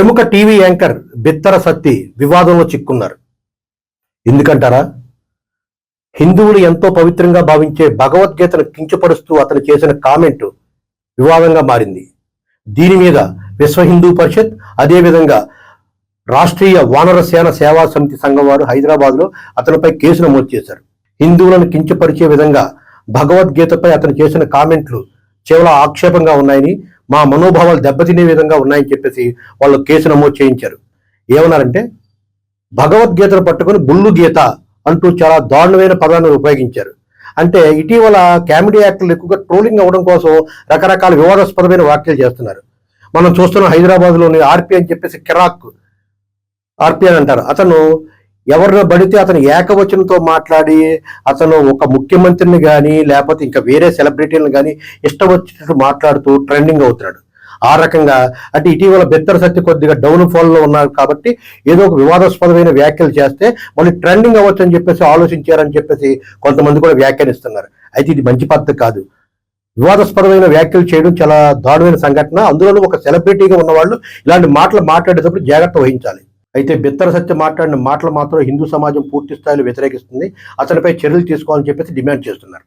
ప్రముఖ TV anchor బిత్తర Satti వివాదంలో చిక్కున్నారు. ఎందుకంటారా? హిందువులు ఎంతో పవిత్రంగా భావించే భగవద్గీతను కించపరుస్తూ అతను చేసిన కామెంట్ వివాదంగా మారింది. దీని మీద విశ్వ హిందూ పరిషత్ అదేవిధంగా రాష్ట్రీయ వానర సేన సేవా సమితి సంఘం వారు హైదరాబాద్లో అతనిపై కేసు నమోదు చేశారు. హిందువులను కించపరిచే విధంగా భగవద్గీతపై అతను చేసిన కామెంట్లు కేవలం ఆక్షేపంగా ఉన్నాయని మా మనోభావాలు దెబ్బతినే విధంగా ఉన్నాయని చెప్పేసి వాళ్ళు కేసు నమోదు చేయించారు. ఏమన్నారంటే భగవద్గీతను పట్టుకొని బుల్లు గీత అంటూ చాలా దారుణమైన పదాన్ని ఉపయోగించారు. అంటే ఇటీవల కామెడీ యాక్టర్లు ఎక్కువగా ట్రోలింగ్ అవ్వడం కోసం రకరకాల వివాదాస్పదమైన వ్యాఖ్యలు చేస్తున్నారు. మనం చూస్తున్న హైదరాబాద్లోని ఆర్పి అని చెప్పేసి కిరాక్ ఆర్పి అని అంటారు. అతను ఎవరినో పడితే అతను ఏకవచనంతో మాట్లాడి అతను ఒక ముఖ్యమంత్రిని కానీ లేకపోతే ఇంకా వేరే సెలబ్రిటీలను కానీ ఇష్టం వచ్చినట్టు మాట్లాడుతూ ట్రెండింగ్ అవుతున్నాడు. ఆ రకంగా అంటే ఇటీవల బెత్తర సత్య కొద్దిగా డౌన్ ఫాల్లో ఉన్నారు కాబట్టి ఏదో ఒక వివాదాస్పదమైన వ్యాఖ్యలు చేస్తే మళ్ళీ ట్రెండింగ్ అవ్వచ్చు అని చెప్పేసి ఆలోచించారని చెప్పేసి కొంతమంది కూడా వ్యాఖ్యానిస్తున్నారు. అయితే ఇది మంచి పద్ధతి కాదు. వివాదాస్పదమైన వ్యాఖ్యలు చేయడం చాలా దారుణమైన సంఘటన. అందులోనూ ఒక సెలబ్రిటీగా ఉన్నవాళ్ళు ఇలాంటి మాటలు మాట్లాడేటప్పుడు జాగ్రత్త వహించాలి. అయితే బిత్తర సత్య మాట్లాడిన మాటలు మాత్రం హిందూ సమాజం పూర్తి స్థాయిలో వ్యతిరేకిస్తుంది. అతనిపై చర్యలు తీసుకోవాలని చెప్పేసి డిమాండ్ చేస్తున్నారు.